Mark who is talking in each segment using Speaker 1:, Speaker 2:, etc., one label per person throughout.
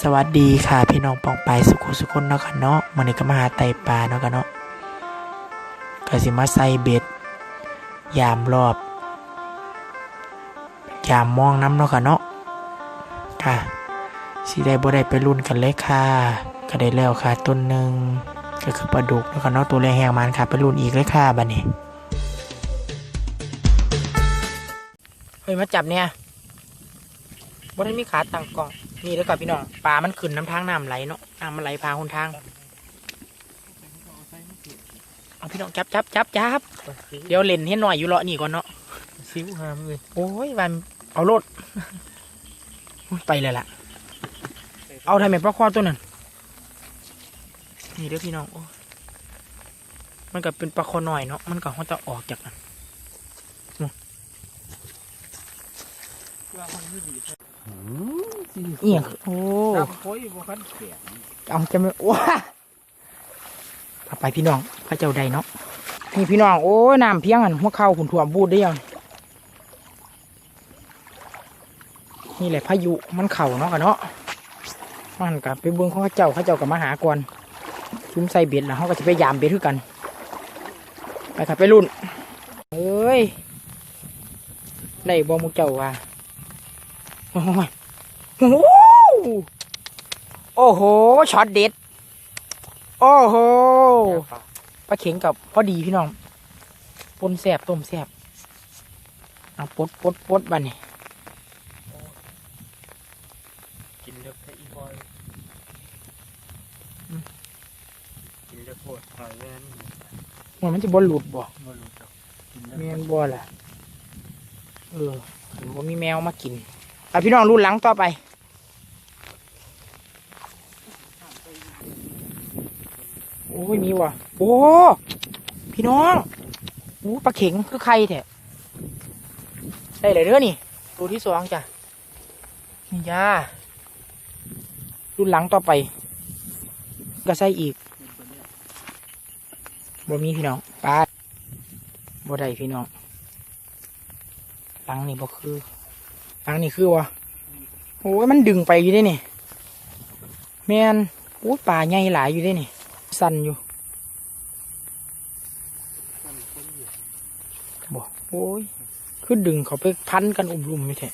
Speaker 1: สวัสดีค่ะ พี่น้องปองไปสุขุสุคนเนาะค่ะเนาะมื้อนี้ก็มาหาไตปลาเนาะค่ะเนาะก็สิมาใส่เบ็ด ยามรอบ ยามมองน้ำเนาะค่ะเนาะค่ะสิได้บ่ได้ไปรุ่นกันเลยค่ะก็ได้แล้วค่ะต้นหนึ่งก็คือปลาดุกเนาะค่ะเนาะตัวแรงแหงมันค่ะ ไปรุ่นอีกเลยค่ะบัดนี้เฮ้ยมาจับเนี่ยบ่ได้มีขาตั้งกล้อง นี่แล้วกับพี่น้องปลามันขึ้นน้ำทางน้ำไหลเนาะน้ำมันไหลพาคนทางเอาพี่น้องจับจับจับจับเดี๋ยวเล่นให้หน่อยอยู่เลาะนี่ก่อนเนาะ
Speaker 2: ซิวหามเลย
Speaker 1: โอ้ยวันเอาโลดไปเลยล่ะ เอาทำไมปลาคอตัวนั้นนี่เด้อพี่น้องโอ้ยมันก็เป็นปลาคอหน่อยเนาะมันก็เขาจะออกจากนั้น เอียงโอ้
Speaker 2: น้ำโอยบ่คันเสีย
Speaker 1: เอาจะไม่ว้าเอาไปพี่น้องพระเจ้าใดเนาะนี่พี่น้องโอ้ยน้ำเพียงอันหัวเข่าขุนถ่วมบูดได้ยังนี่แหละพายุมันเข่าเนาะกันเนาะมันกับไปเบิ้งของเขาเจ้าเขาเจ้ากับมาหาก่อนชุมใส่เบ็ดแล้วเขาก็จะไปยามเบ็ดคือกัน ไปครับไปรุ่นเอ้ยได้บอมูเจ้าว่าโอ้ย โอ้โหโอ้โหช็อตเด็ด โอ้โหปลาเข็งกับพอดีพี่น้องปนแสบต้มแสบเอาปดปดปดบันนี่
Speaker 2: กินเลือกอีบอยกินเลือกโคตรหอยแม่น
Speaker 1: มันมันจะบอลหลุดบ่
Speaker 2: บ่รู้จักกินเลือก
Speaker 1: แมนบอล่ะเออผมบ่มีแมวมากินไปพี่น้องรุ่นหลังต่อไป อ้ยมีว่ะโอ้พี่น้องโอ้ปลาเข็งคือใครแท้ได้เลยเด้อนี่ตัวที่สองจ้ะนี่จ้ารุ่นหลังต่อไปก็ใส่อีกบ่มีพี่น้องปลาบ่ได้พี่น้องหลังนี่บ่คือหลังนี่คือวะโอ้ยมันดึงไปอยู่ได้นี่แมนโอ้ปลาใหญ่หลายอยู่ได้นี่ สั่นอยู่บอกโอ้ย คือดึงเขาไปพันกัน อุ้มลุมไม่แท้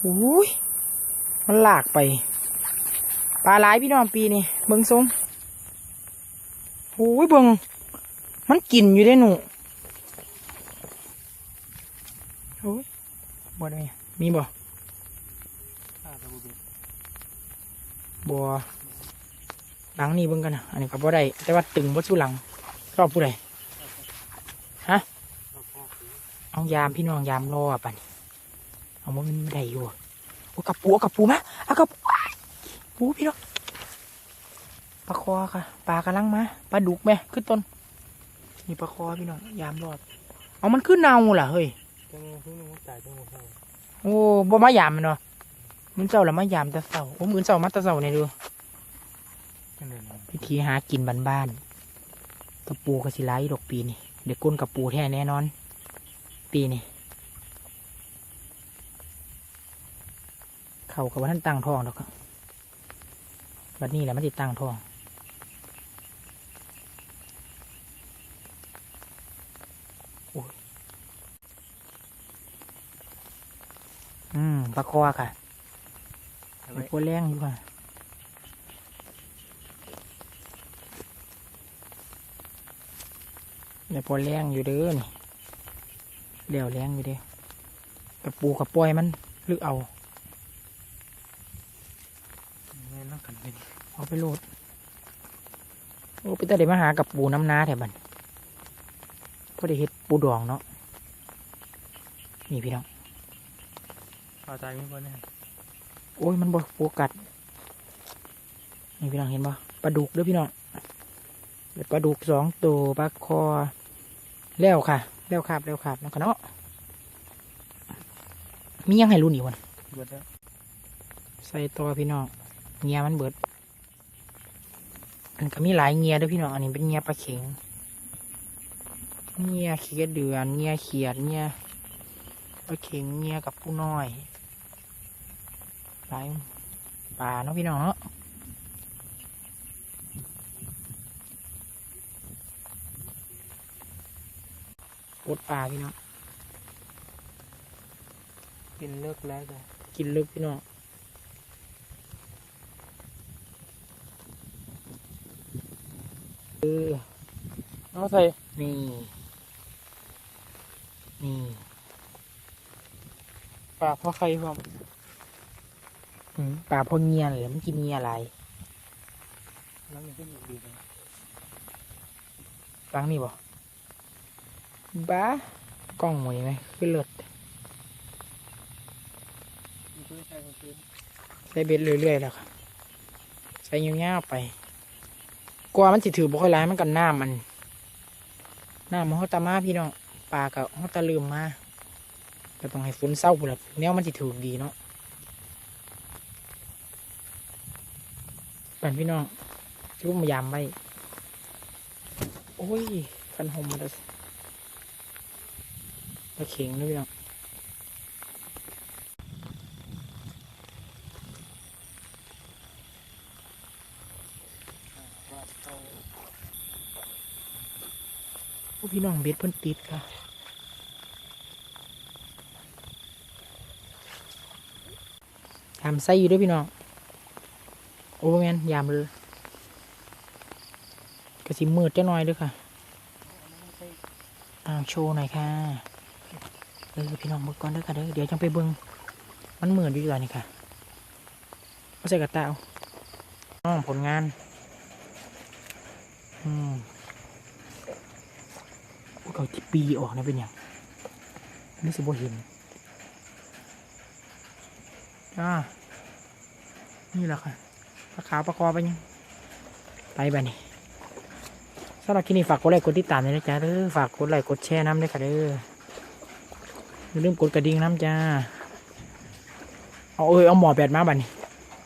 Speaker 1: โอ้ย มันลากไป ปลาหลายพี่น้องปีนี่เบิงทรงโอ้ยเบิงมันกินอยู่ได้หนูโอ้ยบ่ได้มีบ่
Speaker 2: ข้าตะบุเบ็ด
Speaker 1: บัว หลังนี่เบิ่งกันนะอันนี้ก็บ่ได้ แต่ว่าตึงบ่สู้หลังรอบผู้ใด
Speaker 2: ข้าวพ่อคือ
Speaker 1: เอายามพี่น้องยามรอป่ะนี่เอามันไม่ได้อยู่โอ้กระปูกระปูมาเอากระปูพี่น้องปลาคอค่ะปลากำลังมาปลาดุกแม่ขึ้นต้นนี่ปลาคอพี่น้องยามรอบเอามันขึ้นเนาล่ะเฮ้ยโอ้บ่มายามมันเนาะมันเจ้าละมายามแต่เสาโอ้มือเสามาแต่เสาเนี่ยดู วิธีหากินบ้านๆกระปูกระสิไลดอกปีนี่เด็กก้นกระปูแท้แน่นอน ปีนี่เขากับว่าท่านตั้งท้องดอกครับวันนี้แหละมันติดตั้งท้องโอ้ยอืมปลาคอค่ะ
Speaker 2: เอา
Speaker 1: มั
Speaker 2: ไว้
Speaker 1: นพวแรงอยู่ค่ะ เดี๋ยวพอแรงอยู่เด้อนี่เดี๋ยวแรงอยู่เด้กับปูกับปล่อยมันลึกเอา
Speaker 2: แม่นนักกันเป็น
Speaker 1: เอาไปโหลดโอ้ไปแต่เดี๋ยวมาหากับปูน้ำนาแถวบันพอได้เห็ดปูดองเนาะนี่พี่น้อง
Speaker 2: ปลาตายมีบ่แน่
Speaker 1: โอ้ยมันบ่โฟกัสนี่พี่น้องเห็นบ่ปลาดุกเด้อพี่น้องเดี๋ยวปลาดุกสองตัวปลาคอ แล้วค่ะ แล้วครับแล้วครับแล้วกันเนาะมียังให้รุ่นอีกวัน
Speaker 2: เบิดแล้ว
Speaker 1: ใส่ตัวพี่น้องเงียมันเบิดอันก็มีหลายเงียเด้วยพี่น้องอันนี้เป็นเงียปลาเข็งเงียเขียดเดือนเงียเขียดเงียปลาเข็งเงียกับผู้น้อยหลายปลาเนาะพี่น้องเนาะ ดปลาพี่น้อง
Speaker 2: กินเลิกแล้วจ้ะ
Speaker 1: กินลึกพี่น้องเออ
Speaker 2: เอาใส่
Speaker 1: นี่นี่
Speaker 2: ปลาพ่อใครความ
Speaker 1: อืมปลาพวกเงียนเลยมันกินเงียอะไร
Speaker 2: แล้วมันก็อยู่ดีเลย
Speaker 1: ฟังนี่บ่ บ้ากล้องหมวยไหมคือเลิศ
Speaker 2: มันก็ใช่มันคือ
Speaker 1: ใส่เบ็ดเรื่อยๆแล้วครับใส่เงี้ยวๆไปกลัวมันสิถือบ่ค่อยร้ายมันกันหน้ำมันหน้ำมันเขาตามาพี่น้องปลากับเขาตาลืมมาก็ต้องให้ฝนเศร้าพุ่นละแนวมันสิถือดีเนาะเป็นพี่น้องชุบมายามไว้โอ้ยคันหมมาแล้ว ตะเข่งด้วยพี่น้อง
Speaker 2: ว่า
Speaker 1: พี่น้องเบ็ดพิ่นติดค่ะยามใส่อยู่ด้วยพี่น้อง โอ้แมนยามเลยกระสิมืดจะน้อยด้วยค่ะ อ้าวโชว์หน่อยค่ะ เออพี่น้องเบิ่งก่อนเด้อค่ะเด้อเดี๋ยวจังไปเบิ่งมันเหมือนอยู่ก่อนนี่ค่ะเอาใส่กระตาเอาน้องผลงานอืมพวกเขาที่ปีออกนะเป็นอย่างนี่สิบ่เห็นอ่านี่แหละค่ะปลาขาวปลาคอไปยังไปบ้านี่สำหรับคลิปนี้ฝากกดไลค์กดติดตามด้วยนะจ๊ะเด้อฝากกดไลค์กดแชร์น้ำด้วยค่ะเด้อ อย่าลืมกดกระดิ่งน้ำจ้า เอาเอ้ยเอาหมอแบดมาบ้านี่